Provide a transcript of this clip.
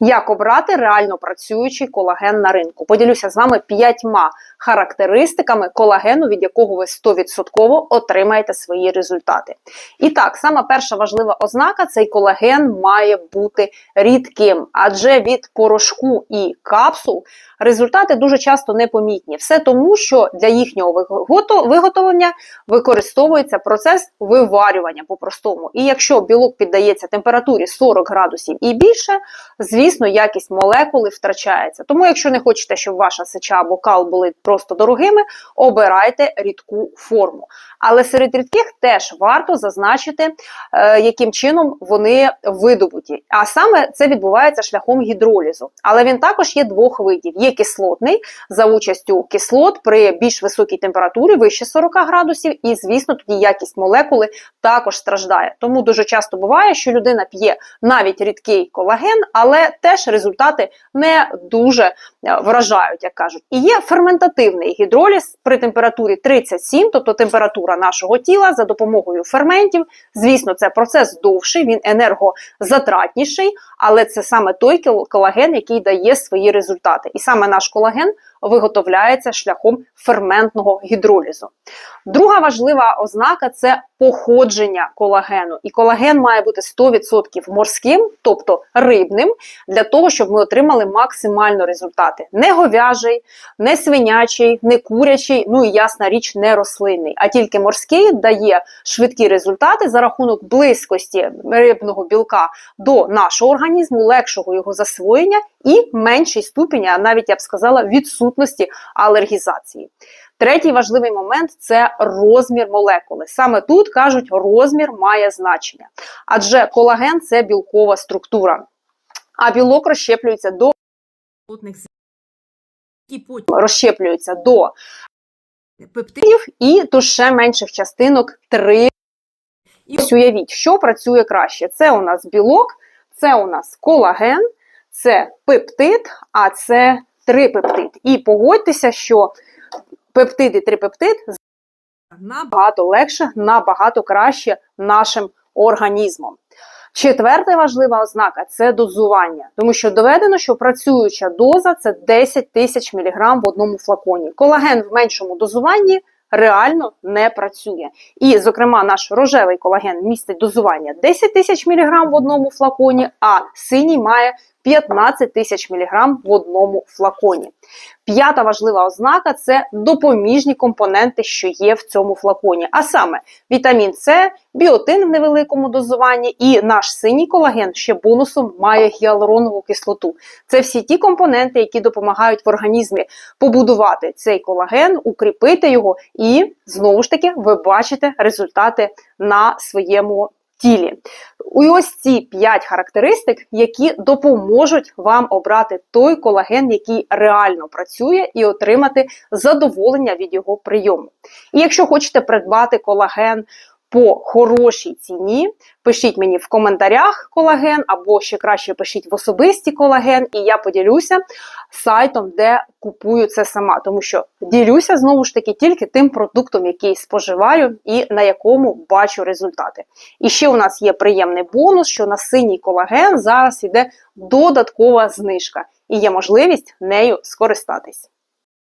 Як обрати реально працюючий колаген на ринку? Поділюся з вами п'ятьма характеристиками колагену, від якого ви 100% отримаєте свої результати. І так, сама перша важлива ознака: цей колаген має бути рідким, адже від порошку і капсул результати дуже часто непомітні. Все тому, що для їхнього виготовлення використовується процес виварювання по-простому. І якщо білок піддається температурі 40 градусів і більше, звісно, якість молекули втрачається. Тому, якщо не хочете, щоб ваша сеча або кал були просто дорогими, обирайте рідку форму. Але серед рідких теж варто зазначити, е, яким чином вони видобуті. А саме це відбувається шляхом гідролізу. Але він також є двох видів: є кислотний за участю кислот при більш високій температурі, вище 40 градусів, і звісно, тоді якість молекули також страждає. Тому дуже часто буває, що людина п'є навіть рідкий колаген, але теж результати не дуже вражають, як кажуть. І є ферментативний гідроліз при температурі 37, тобто температура нашого тіла за допомогою ферментів. Звісно, це процес довший, він енергозатратніший, але це саме той колаген, який дає свої результати. І саме наш колаген виготовляється шляхом ферментного гідролізу. Друга важлива ознака це походження колагену. І колаген має бути 100% морським, тобто рибним, для того, щоб ми отримали максимально результати. Не говяжий, не свинячий, не курячий, ну і ясна річ, не рослинний, а тільки морський дає швидкі результати за рахунок близькості рибного білка до нашого організму, легшого його засвоєння і менший ступінь, а навіть я б сказала, відсутності алергізації. Третій важливий момент це розмір молекули. Саме тут кажуть, розмір має значення, адже колаген це білкова структура, а білок розщеплюється до які потім розщеплюється до пептидів і до ще менших частинок 3. і Ось уявіть, що працює краще. Це у нас білок, це у нас колаген, це пептид, а це трипептид. І погодьтеся, що пептид і трипептид набагато легше, набагато краще нашим організмом. Четверта важлива ознака це дозування, тому що доведено, що працююча доза це 10 тисяч міліграм в одному флаконі. Колаген в меншому дозуванні реально не працює. І, зокрема, наш рожевий колаген містить дозування 10 тисяч міліграм в одному флаконі, а синій має 15 тисяч міліграм в одному флаконі. П'ята важлива ознака це допоміжні компоненти, що є в цьому флаконі. А саме вітамін С, біотин в невеликому дозуванні, і наш синій колаген ще бонусом має гіалуронову кислоту. Це всі ті компоненти, які допомагають в організмі побудувати цей колаген, укріпити його, і знову ж таки ви бачите результати на своєму тілі. І ось ці 5 характеристик, які допоможуть вам обрати той колаген, який реально працює, і отримати задоволення від його прийому. І якщо хочете придбати колаген по хорошій ціні, пишіть мені в коментарях колаген, або ще краще пишіть в особисті колаген, і я поділюся сайтом, де купую це сама, тому що ділюся знову ж таки тільки тим продуктом, який споживаю і на якому бачу результати. І ще у нас є приємний бонус, що на синій колаген зараз іде додаткова знижка, і є можливість нею скористатись.